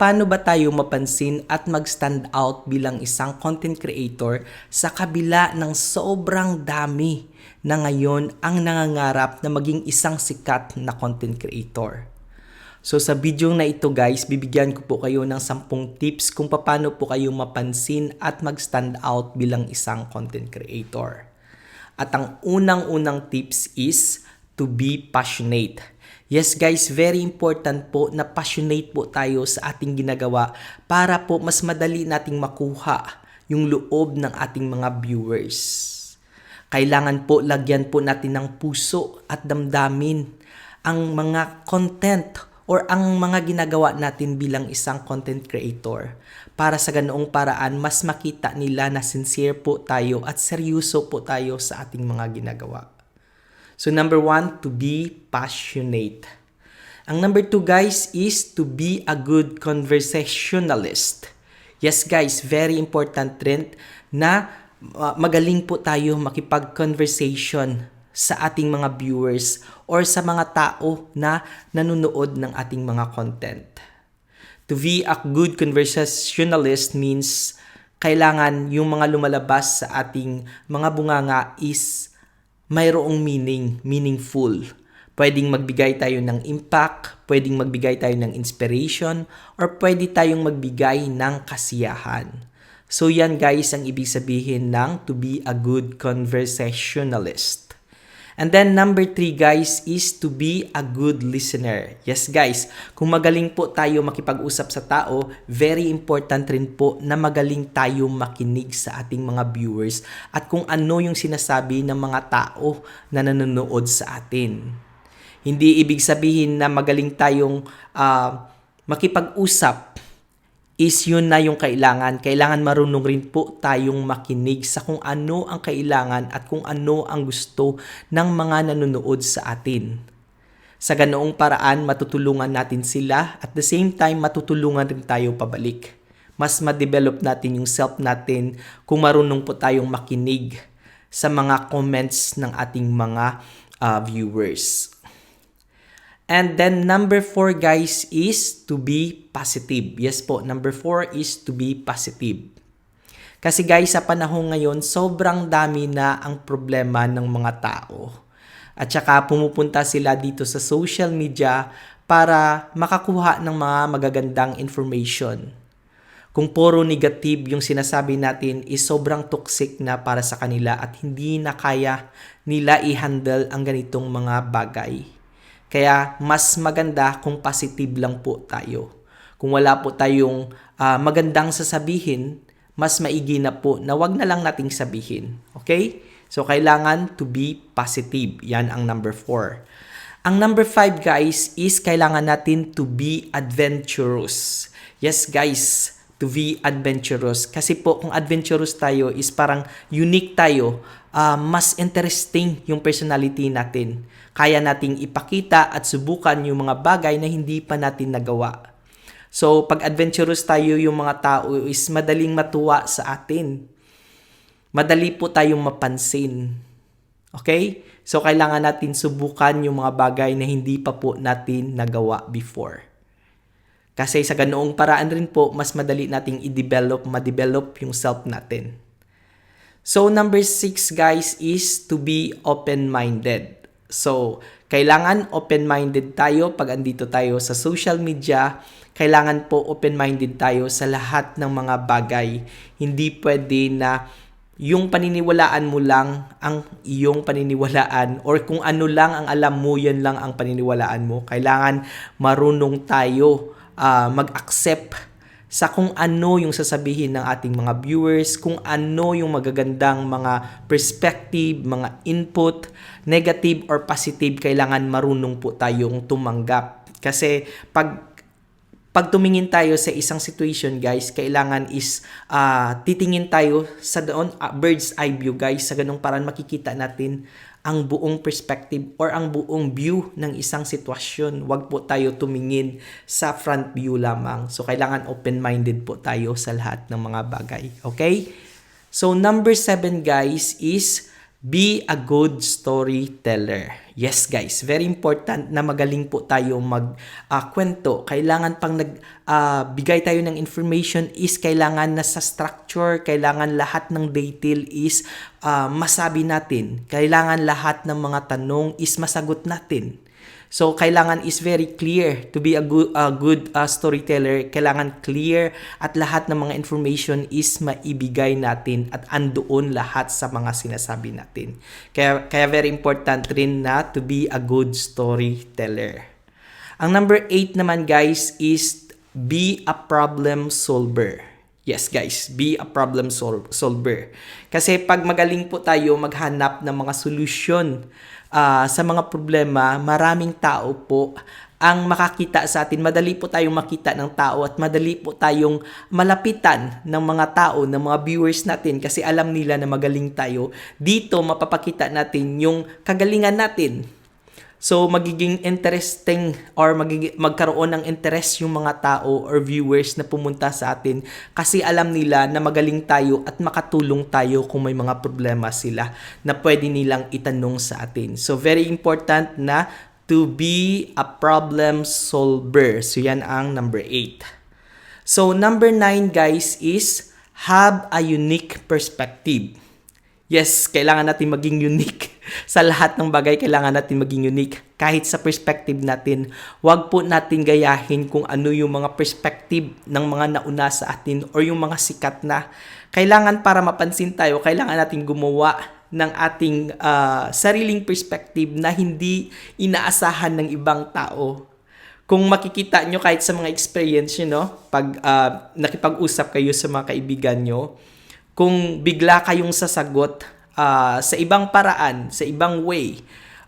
paano ba tayo mapansin at mag-stand out bilang isang content creator sa kabila ng sobrang dami na ngayon ang nangangarap na maging isang sikat na content creator. So sa video na ito guys, bibigyan ko po kayo ng 10 tips kung paano po kayo mapansin at mag-stand out bilang isang content creator. At ang unang-unang tips is to be passionate. Yes guys, very important po na passionate po tayo sa ating ginagawa para po mas madali nating makuha yung loob ng ating mga viewers. Kailangan po lagyan po natin ng puso at damdamin ang mga content or ang mga ginagawa natin bilang isang content creator para sa ganoong paraan mas makita nila na sincere po tayo at seryoso po tayo sa ating mga ginagawa. So number one, to be passionate. Ang number two guys is to be a good conversationalist. Yes guys, very important rin na uh, magaling po tayo makipag-conversation sa ating mga viewers or sa mga tao na nanonood ng ating mga content. To be a good conversationalist means kailangan yung mga lumalabas sa ating mga bunganga is mayroong meaning, meaningful. Pwedeng magbigay tayo ng impact, pwedeng magbigay tayo ng inspiration, or pwede tayong magbigay ng kasiyahan. So yan guys ang ibig sabihin ng to be a good conversationalist. And then number three guys is to be a good listener. Yes guys, kung magaling po tayo makipag-usap sa tao, very important rin po na magaling tayo makinig sa ating mga viewers at kung ano yung sinasabi ng mga tao na nanonood sa atin. Hindi ibig sabihin na magaling tayong uh, makipag-usap is yun na yung kailangan. Kailangan marunong rin po tayong makinig sa kung ano ang kailangan at kung ano ang gusto ng mga nanonood sa atin. Sa ganoong paraan, matutulungan natin sila at the same time, matutulungan rin tayo pabalik. Mas ma-develop natin yung self natin kung marunong po tayong makinig sa mga comments ng ating mga uh, viewers. And then number four guys is to be positive. Yes po, number four is to be positive. Kasi guys, sa panahon ngayon, sobrang dami na ang problema ng mga tao. At saka pumupunta sila dito sa social media para makakuha ng mga magagandang information. Kung puro negative yung sinasabi natin is sobrang toxic na para sa kanila at hindi na kaya nila i-handle ang ganitong mga bagay. Kaya mas maganda kung positive lang po tayo. Kung wala po tayong uh, magandang sasabihin, mas maigi na po na wag na lang nating sabihin. Okay? So, kailangan to be positive. Yan ang number 4. Ang number 5 guys is kailangan natin to be adventurous. Yes guys, to be adventurous. Kasi po kung adventurous tayo is parang unique tayo, uh, mas interesting yung personality natin. Kaya nating ipakita at subukan yung mga bagay na hindi pa natin nagawa. So pag adventurous tayo yung mga tao is madaling matuwa sa atin. Madali po tayong mapansin. Okay? So kailangan natin subukan yung mga bagay na hindi pa po natin nagawa before. Kasi sa ganoong paraan rin po, mas madali nating i-develop, ma-develop yung self natin. So, number six, guys, is to be open-minded. So, kailangan open-minded tayo pag andito tayo sa social media. Kailangan po open-minded tayo sa lahat ng mga bagay. Hindi pwede na yung paniniwalaan mo lang ang iyong paniniwalaan or kung ano lang ang alam mo, yan lang ang paniniwalaan mo. Kailangan marunong tayo uh, mag-accept sa kung ano yung sasabihin ng ating mga viewers, kung ano yung magagandang mga perspective, mga input, negative or positive, kailangan marunong po tayong tumanggap. Kasi pag pag tumingin tayo sa isang situation, guys, kailangan is uh, titingin tayo sa doon, uh, bird's eye view, guys. Sa ganung paraan makikita natin ang buong perspective or ang buong view ng isang sitwasyon. Huwag po tayo tumingin sa front view lamang. So, kailangan open-minded po tayo sa lahat ng mga bagay. Okay? So, number seven guys is Be a good storyteller. Yes guys, very important na magaling po tayo mag ah, kwento. Kailangan pang nag ah, bigay tayo ng information is kailangan na sa structure, kailangan lahat ng detail is ah, masabi natin. Kailangan lahat ng mga tanong is masagot natin. So, kailangan is very clear to be a good, a good uh, storyteller. Kailangan clear at lahat ng mga information is maibigay natin at andoon lahat sa mga sinasabi natin. Kaya, kaya very important rin na to be a good storyteller. Ang number 8 naman guys is be a problem solver. Yes guys, be a problem sol- solver. Kasi pag magaling po tayo maghanap ng mga solusyon ah, sa mga problema, maraming tao po ang makakita sa atin. Madali po tayong makita ng tao at madali po tayong malapitan ng mga tao, ng mga viewers natin kasi alam nila na magaling tayo. Dito mapapakita natin yung kagalingan natin. So, magiging interesting or magiging, magkaroon ng interest yung mga tao or viewers na pumunta sa atin kasi alam nila na magaling tayo at makatulong tayo kung may mga problema sila na pwede nilang itanong sa atin. So, very important na to be a problem solver. So, yan ang number 8. So, number 9 guys is have a unique perspective. Yes, kailangan natin maging unique. Sa lahat ng bagay, kailangan natin maging unique. Kahit sa perspective natin, wag po natin gayahin kung ano yung mga perspective ng mga nauna sa atin or yung mga sikat na. Kailangan para mapansin tayo, kailangan natin gumawa ng ating ah, sariling perspective na hindi inaasahan ng ibang tao kung makikita nyo kahit sa mga experience nyo, no? pag ah, nakipag-usap kayo sa mga kaibigan nyo, kung bigla kayong sasagot ah, sa ibang paraan, sa ibang way,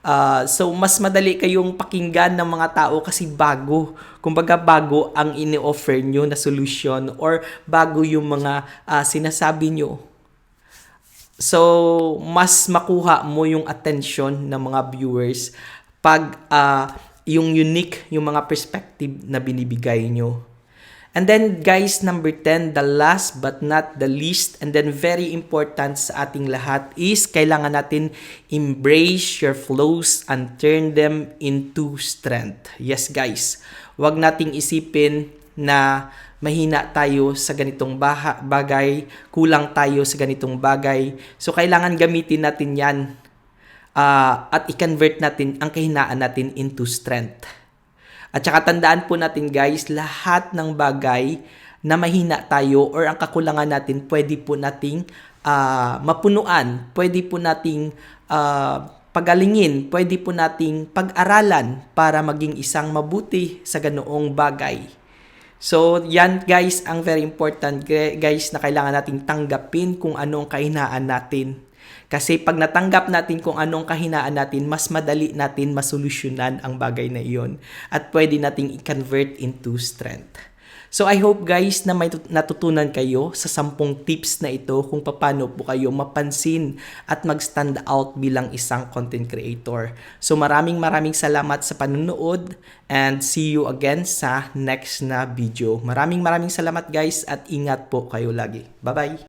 ah, so mas madali kayong pakinggan ng mga tao kasi bago. Kumbaga bago ang ini-offer nyo na solution or bago yung mga ah, sinasabi nyo. So, mas makuha mo yung attention ng mga viewers pag ah, yung unique, yung mga perspective na binibigay nyo. And then guys, number 10, the last but not the least and then very important sa ating lahat is kailangan natin embrace your flaws and turn them into strength. Yes guys, wag nating isipin na mahina tayo sa ganitong baha, bagay, kulang tayo sa ganitong bagay. So kailangan gamitin natin 'yan ah, at i-convert natin ang kahinaan natin into strength. At saka tandaan po natin guys, lahat ng bagay na mahina tayo or ang kakulangan natin, pwede po nating ah, mapunuan, pwede po nating ah, pagalingin, pwede po nating pag-aralan para maging isang mabuti sa ganoong bagay. So, yan guys, ang very important gu- guys na kailangan nating tanggapin kung ano ang kahinaan natin. Kasi pag natanggap natin kung anong kahinaan natin, mas madali natin masolusyonan ang bagay na iyon at pwede nating i-convert into strength. So I hope guys na may tut- natutunan kayo sa sampung tips na ito kung paano po kayo mapansin at mag-stand out bilang isang content creator. So maraming maraming salamat sa panunood and see you again sa next na video. Maraming maraming salamat guys at ingat po kayo lagi. Bye-bye!